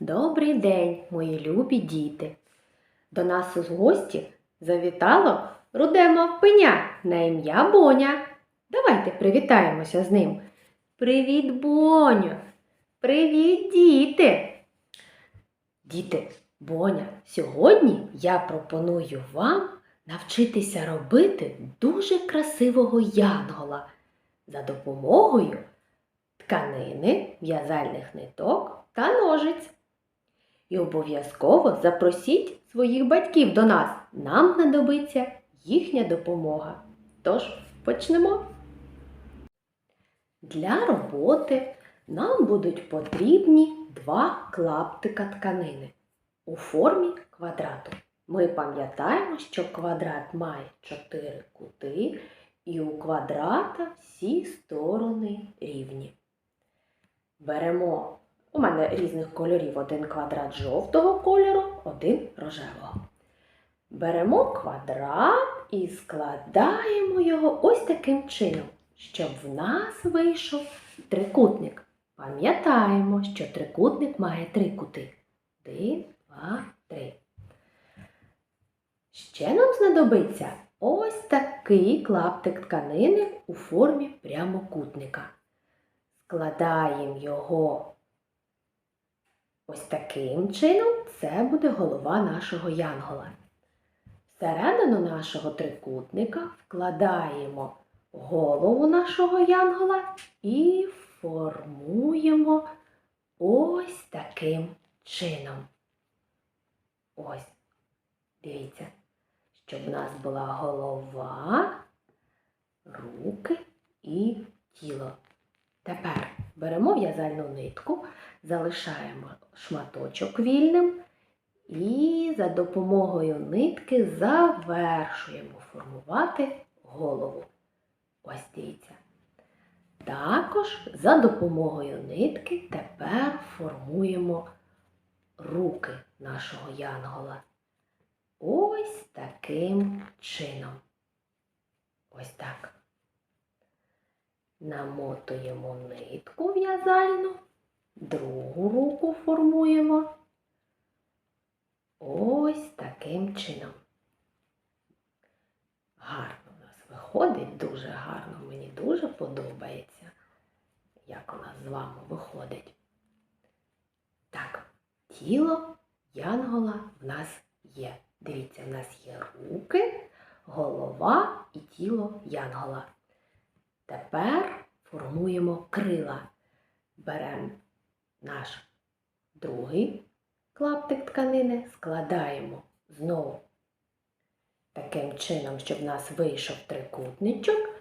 Добрий день, мої любі діти. До нас у гості завітало руде мавпеня на ім'я Боня. Давайте привітаємося з ним. Привіт, Боню! Привіт, діти! Діти, Боня, сьогодні я пропоную вам навчитися робити дуже красивого янгола за допомогою тканини, в'язальних ниток та ножиць. І обов'язково запросіть своїх батьків до нас. Нам знадобиться їхня допомога. Тож почнемо. Для роботи нам будуть потрібні два клаптика тканини у формі квадрату. Ми пам'ятаємо, що квадрат має чотири кути, і у квадрата всі сторони рівні. Беремо у мене різних кольорів один квадрат жовтого кольору, один рожевого. Беремо квадрат і складаємо його ось таким чином, щоб в нас вийшов трикутник. Пам'ятаємо, що трикутник має три кути. Один, два, три. Ще нам знадобиться ось такий клаптик тканини у формі прямокутника. Складаємо його ось таким чином, це буде голова нашого янгола. Всередину нашого трикутника вкладаємо голову нашого янгола і формуємо ось таким чином. Ось, дивіться, щоб в нас була голова, руки і тіло. Тепер беремо в'язальну нитку, залишаємо шматочок вільним і за допомогою нитки завершуємо формувати голову. Ось дивіться. Також за допомогою нитки тепер формуємо руки нашого янгола. Ось таким чином. Ось так. Намотуємо нитку в'язальну, другу руку формуємо. Ось таким чином. Гарно у нас виходить, дуже гарно. Мені дуже подобається, як у нас з вами виходить. Так, тіло янгола в нас є. Дивіться, в нас є руки, голова і тіло янгола. Тепер формуємо крила. Беремо наш другий клаптик тканини, складаємо знову таким чином, щоб в нас вийшов трикутничок.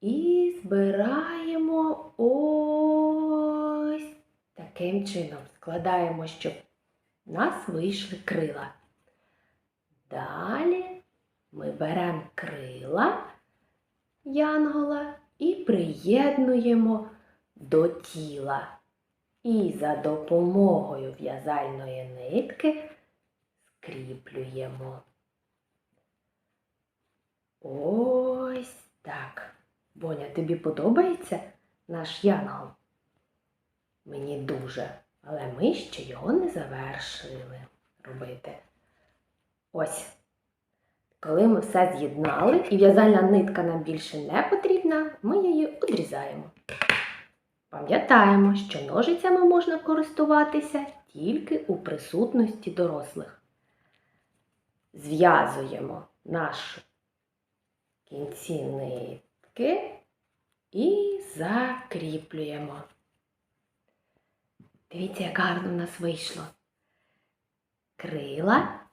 І збираємо ось таким чином. Складаємо, щоб в нас вийшли крила. Далі ми беремо крила янгола і приєднуємо до тіла. І за допомогою в'язальної нитки скріплюємо. Ось так. Боня, тобі подобається наш янгол? Мені дуже, але ми ще його не завершили робити. Ось. Коли ми все з'єднали і в'язальна нитка нам більше не потрібна, ми її одрізаємо. Пам'ятаємо, що ножицями можна користуватися тільки у присутності дорослих. Зв'язуємо наші кінці нитки і закріплюємо. Дивіться, як гарно в нас вийшло. Крила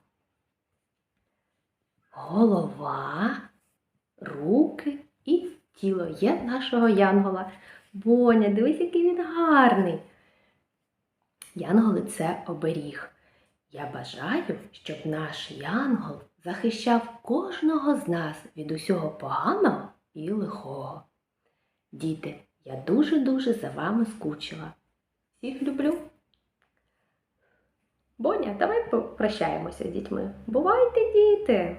голова, руки і тіло є нашого янгола. Боня, дивись, який він гарний. Янголи це оберіг. Я бажаю, щоб наш янгол захищав кожного з нас від усього поганого і лихого. Діти, я дуже-дуже за вами скучила. Всіх люблю. Боня, давай попрощаємося з дітьми. Бувайте, діти!